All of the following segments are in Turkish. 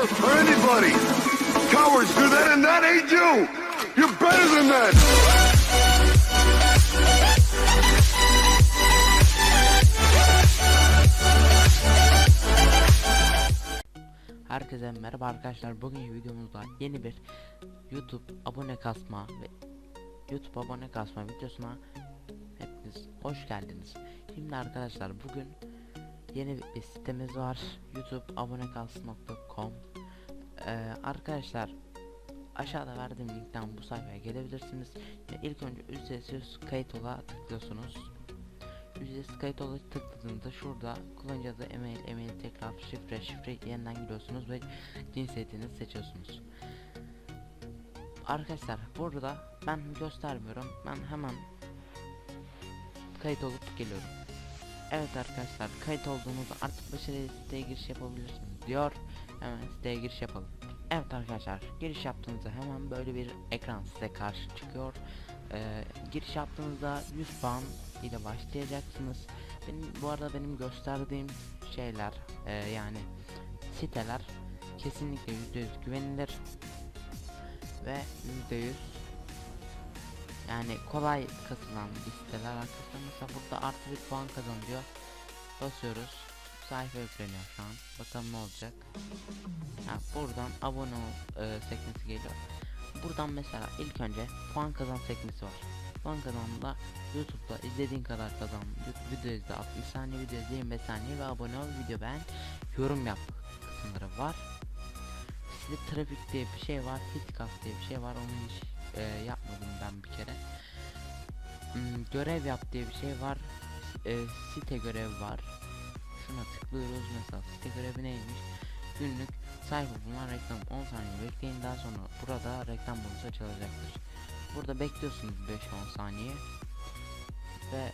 or anybody. Cowards do that and that ain't you. You're better than that. Herkese merhaba arkadaşlar. Bugün videomuzda yeni bir YouTube abone kasma ve YouTube abone kasma videosuna hepiniz hoş geldiniz. Şimdi arkadaşlar bugün yeni bir sitemiz var. YouTube abonekasma.com ee, Arkadaşlar aşağıda verdiğim linkten bu sayfaya gelebilirsiniz. Ya ilk önce ücretsiz kayıt ola tıklıyorsunuz. Ücretsiz kayıt ola tıkladığınızda şurada kullanıcı adı, email, email tekrar, şifre, şifre yeniden giriyorsunuz ve cinsiyetinizi seçiyorsunuz. Arkadaşlar burada ben göstermiyorum. Ben hemen kayıt olup geliyorum. Evet arkadaşlar kayıt olduğunuzda artık başarılı siteye giriş yapabilirsiniz diyor. Hemen siteye giriş yapalım. Evet arkadaşlar giriş yaptığınızda hemen böyle bir ekran size karşı çıkıyor. Ee, giriş yaptığınızda 100 puan ile başlayacaksınız. Benim, bu arada benim gösterdiğim şeyler e, yani siteler kesinlikle %100 güvenilir ve %100 yani kolay katılan bir siteler arkadaşlar mesela burada artı bir puan kazan diyor basıyoruz sayfa yükleniyor şu an bakalım ne olacak. Ha, buradan abone ol e, sekmesi geliyor. Buradan mesela ilk önce puan kazan sekmesi var. Puan kazanında youtube'da izlediğin kadar kazan video izle 60 saniye video izle 25 saniye ve abone ol video beğen yorum yap kısımları var. Sizde trafik diye bir şey var hitkast diye bir şey var onu hiç e, yapmadım ben bir kere. Hmm, görev yap diye bir şey var e, site görevi var şuna tıklıyoruz. Mesela site görevi neymiş? Günlük sayfa bulunan reklam. 10 saniye bekleyin. Daha sonra burada reklam bonusu açılacaktır. Burada bekliyorsunuz 5-10 saniye. Ve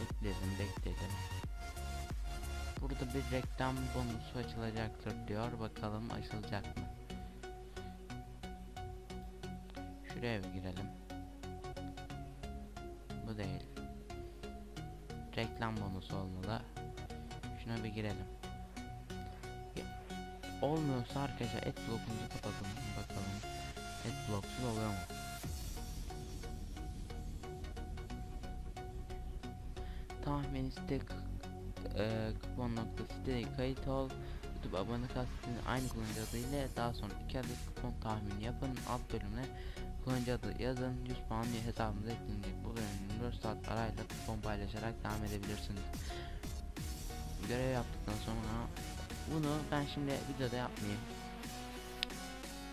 bekleyelim bekleyelim burada bir reklam bonusu açılacaktır diyor. Bakalım açılacak mı? Şuraya bir girelim. Bu değil. Reklam bonusu olmalı şuna bir girelim. Olmuyorsa arkadaşlar et blokumuzu kapatalım. Bakalım et bloksuz oluyor mu? Tahmin site e, kupon nokta siteye kayıt ol. YouTube abone kastinin aynı kullanıcı adıyla daha sonra iki adet kupon tahmini yapın. Alt bölümüne kullanıcı adı yazın. 100 puan hesabınıza eklenecek. Bu bölümün 4 saat arayla kupon paylaşarak devam edebilirsiniz görev yaptıktan sonra bunu ben şimdi videoda yapmayayım.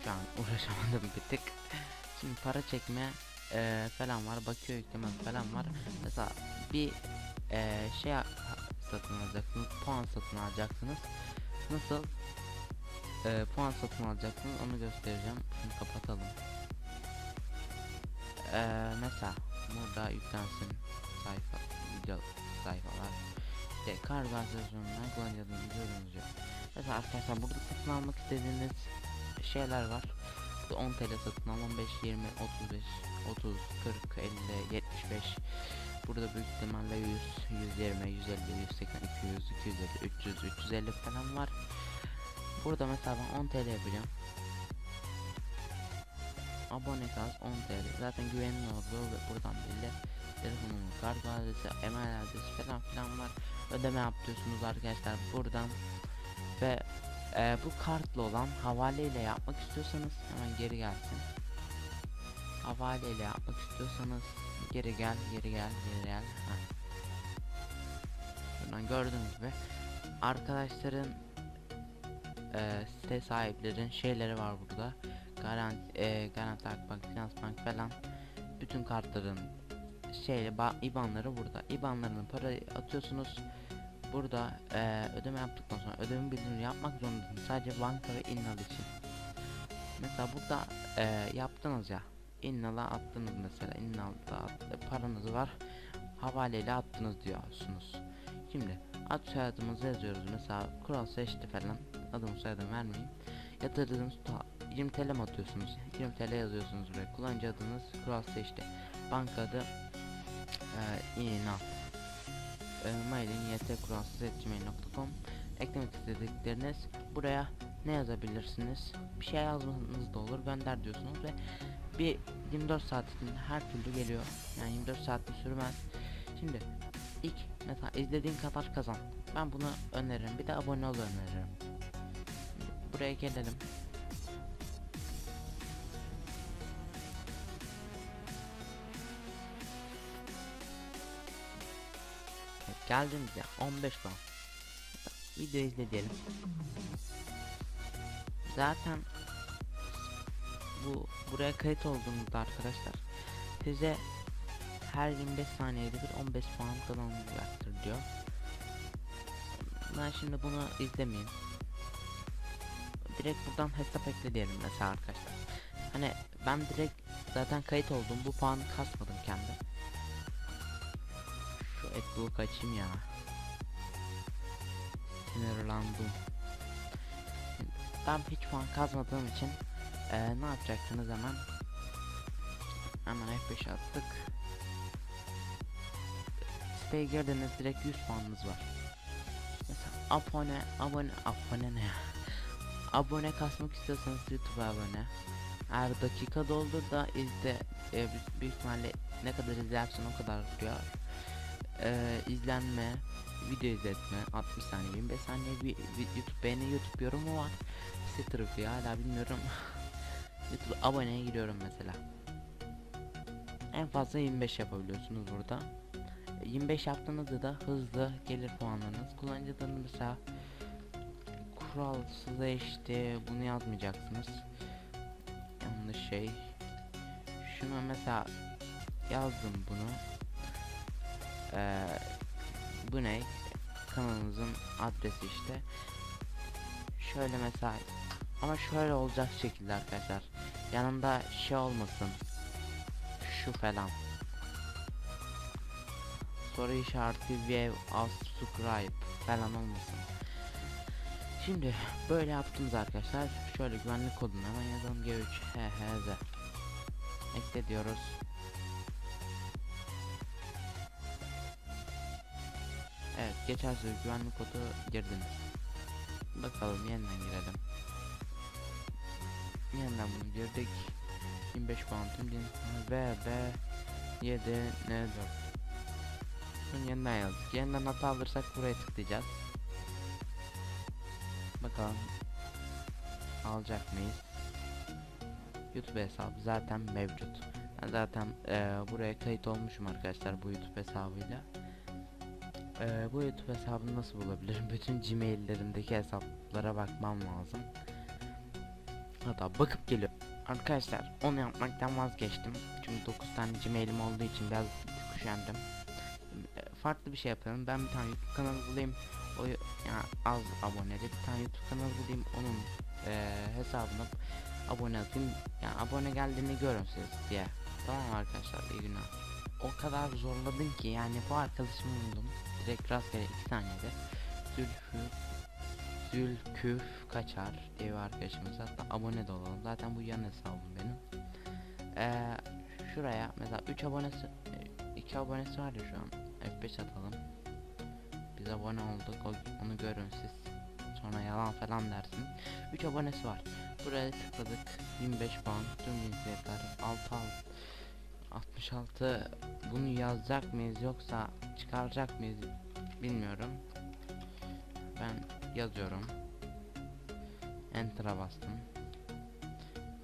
Şu an uğraşamadım bir tık. Şimdi para çekme e, falan var bakıyor yükleme falan var. Mesela bir e, şey satın alacaksınız puan satın alacaksınız. Nasıl? E, puan satın alacaksınız onu göstereceğim. Şimdi kapatalım. E, mesela burada yüklensin sayfa video sayfalar işte kar versiyonundan kullanacağınız videonuz yok mesela arkadaşlar burada satın almak istediğiniz şeyler var burada 10 TL satın al 15 20 35 30 40 50 75 Burada büyük ihtimalle 100, 120, 150, 180, 200, 250, 300, 350 falan var. Burada mesela ben 10 TL yapacağım. Abone kaz 10 TL. Zaten güvenilir olduğu ve buradan belli. Telefonumun kart adresi, email adresi falan filan var. Ödeme yapıyorsunuz arkadaşlar buradan. Ve e, bu kartla olan havaleyle yapmak istiyorsanız hemen geri gelsin. Havaleyle yapmak istiyorsanız geri gel geri gel geri gel Heh. Buradan gördüğünüz gibi arkadaşların e, site sahiplerin şeyleri var burada Garanti, e, Garanti Akbank, Finansbank falan bütün kartların şeyle ba- IBAN'ları burada. IBAN'larını para atıyorsunuz. Burada e, ödeme yaptıktan sonra ödeme bildirimi yapmak zorundasınız. Sadece banka ve innal için. Mesela burada e, yaptınız ya. İnnala attınız mesela. İnnalda at- paranız var. Havaleyle attınız diyorsunuz. Şimdi ad soyadımızı yazıyoruz. Mesela kural seçti falan. Adım soyadım vermeyeyim. Yatırdığınız tutar 20 TL mi atıyorsunuz? 20 TL yazıyorsunuz buraya. Kullanıcı adınız kural seçti. Banka adı e, e, mailin ytkuralsız.gmail.com eklemek istedikleriniz buraya ne yazabilirsiniz? Bir şey yazmanız da olur gönder diyorsunuz ve bir 24 saat içinde her türlü geliyor. Yani 24 saatte sürmez. Şimdi ilk mesela izlediğin kadar kazan. Ben bunu öneririm. Bir de abone ol öneririm. Buraya gelelim. Ya 15 puan. Video izle. Zaten bu buraya kayıt olduğunuzda arkadaşlar size her 25 saniyede bir 15 puan kazanacaktır diyor. Ben şimdi bunu izlemeyeyim. Direkt buradan hesap ekle diyelim mesela arkadaşlar. Hani ben direkt zaten kayıt oldum. Bu puanı kasmadım kendim. Şu AdBlock açayım ya. Sinirlendim. Ben hiç puan kazmadığım için eee, ne yapacaksınız hemen? Hemen F5 attık. Siteye girdiniz direkt 100 puanınız var. Mesela abone, abone, abone ne? Abone kasmak istiyorsanız YouTube abone. Eğer dakika doldur da izle, e, büyük- ihtimalle ne kadar izlersin o kadar diyor. Eee izlenme, video izletme 60 saniye 25 saniye bir, bir YouTube beğeni YouTube yorumu var. Site trafiği hala bilmiyorum. YouTube aboneye giriyorum mesela. En fazla 25 yapabiliyorsunuz burada. E, 25 yaptığınızda da hızlı gelir puanlarınız. Kullanıcı adını mesela kuralsız işte bunu yazmayacaksınız. Yanlış şey. Şunu mesela yazdım bunu. Ee, bu ne? Kanalımızın adresi işte. Şöyle mesela ama şöyle olacak şekilde arkadaşlar. Yanında şey olmasın. Şu falan. Soru işareti as subscribe falan olmasın. Şimdi böyle yaptığımız arkadaşlar şöyle güvenlik kodunu hemen yazalım G3 HHZ ekle diyoruz. Evet geçersiz güvenlik kodu girdiniz. Bakalım yeniden girelim. Yeniden bunu girdik. 25 puan tüm din V B 7 N 4 Bunu yeniden yazdık. Yeniden hata alırsak buraya tıklayacağız. Bakalım alacak mıyız? YouTube hesabı zaten mevcut. Zaten eee, buraya kayıt olmuşum arkadaşlar bu YouTube hesabıyla. Eee, bu YouTube hesabını nasıl bulabilirim? Bütün Gmail'lerimdeki hesaplara bakmam lazım. Hatta bakıp geliyor. Arkadaşlar onu yapmaktan vazgeçtim. Çünkü 9 tane Gmail'im olduğu için biraz üşendim. E, Farklı bir şey yapalım. Ben bir tane YouTube kanalı bulayım. O yani az aboneli bir tane YouTube kanalı bulayım. Onun e, hesabına abone atayım. Yani abone geldiğini görün siz diye. Tamam arkadaşlar iyi günler. O kadar zorladın ki yani bu arkadaşımı buldum. Direkt rastgele 2 saniyede. Zülfü Zülküf Kaçar diye bir arkadaşımız hatta abone de olalım. Zaten bu yan hesabım benim. Ee, şuraya mesela 3 abonesi 2 abonesi var ya şu an. F5 atalım. Biz abone olduk. Onu görün siz. Sonra yalan falan dersin. 3 abonesi var. Buraya tıkladık. 25 puan. Tüm cinsiyetler 6 al 66 bunu yazacak mıyız yoksa çıkaracak mıyız bilmiyorum. Ben yazıyorum. Enter'a bastım.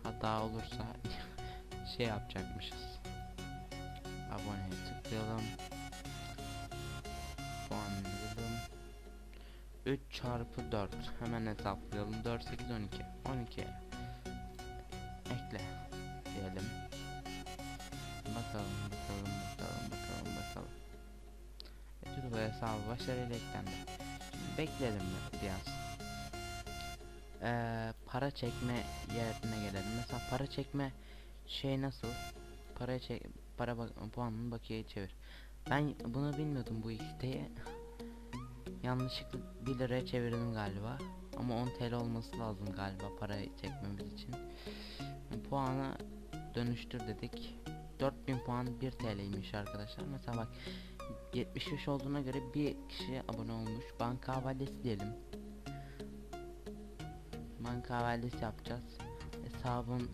Hata olursa şey yapacakmışız. Aboneye tıklayalım. Puanlayalım. 3 çarpı 4 hemen hesaplayalım 4 8 12 12 bakalım bakalım bakalım bakalım bakalım. YouTube hesabı başarıyla eklendi. Şimdi bekleyelim biraz. Ee, para çekme yerine gelelim. Mesela para çekme şey nasıl? Para çek para bak puanını bakiyeye çevir. Ben bunu bilmiyordum bu siteyi Yanlışlıkla 1 liraya çevirdim galiba. Ama 10 TL olması lazım galiba para çekmemiz için. Puanı dönüştür dedik. 4000 puan 1 TL'ymiş arkadaşlar. Mesela bak 75 olduğuna göre bir kişi abone olmuş. Banka havalesi diyelim. banka havalesi yapacağız. Hesabın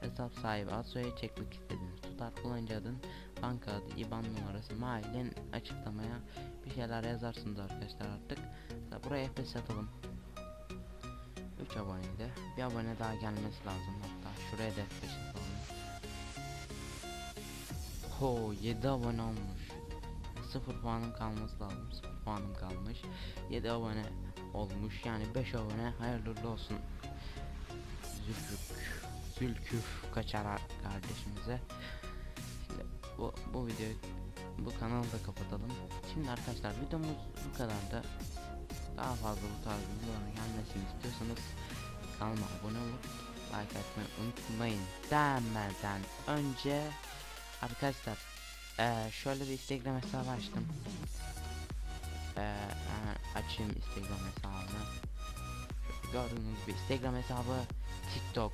hesap sahibi Aso'ya çekmek istediğiniz tutar kullanıcı adın, banka adı, IBAN numarası, mailin açıklamaya bir şeyler yazarsınız arkadaşlar artık. Mesela buraya F5 atalım. 3 abonede bir abone daha gelmesi lazım hatta şuraya da F5 atalım. Ho 7 abone olmuş. 0 puanım kalması lazım. 0 puanım kalmış. 7 abone olmuş. Yani 5 abone hayırlı olsun. Zülküf, Zülküf kaçar kardeşimize. Şimdi bu, bu videoyu bu kanalı da kapatalım. Şimdi arkadaşlar videomuz bu kadardı. Daha fazla bu tarz videoların gelmesini istiyorsanız kanalıma abone olup like atmayı unutmayın. Demeden önce arkadaşlar eee, şöyle bir Instagram hesabı açtım. Hemen açayım Instagram hesabını. Gördüğünüz gibi Instagram hesabı, TikTok,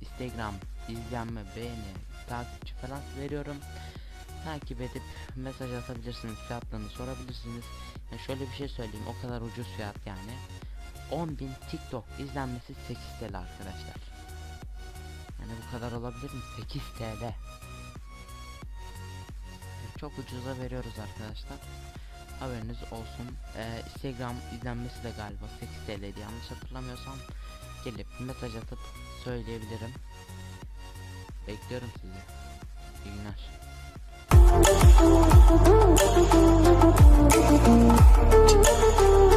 Instagram, izlenme, beğeni, takipçi falan veriyorum. Takip edip mesaj atabilirsiniz, fiyatlarını sorabilirsiniz. Yani şöyle bir şey söyleyeyim, o kadar ucuz fiyat yani. 10.000 TikTok izlenmesi 8 TL arkadaşlar. Yani bu kadar olabilir mi? 8 TL çok ucuza veriyoruz arkadaşlar. Haberiniz olsun. Ee, Instagram izlenmesi de galiba 8 TL'di yanlış hatırlamıyorsam. Gelip mesaj atıp söyleyebilirim. Bekliyorum sizi. İyi günler. Thank you.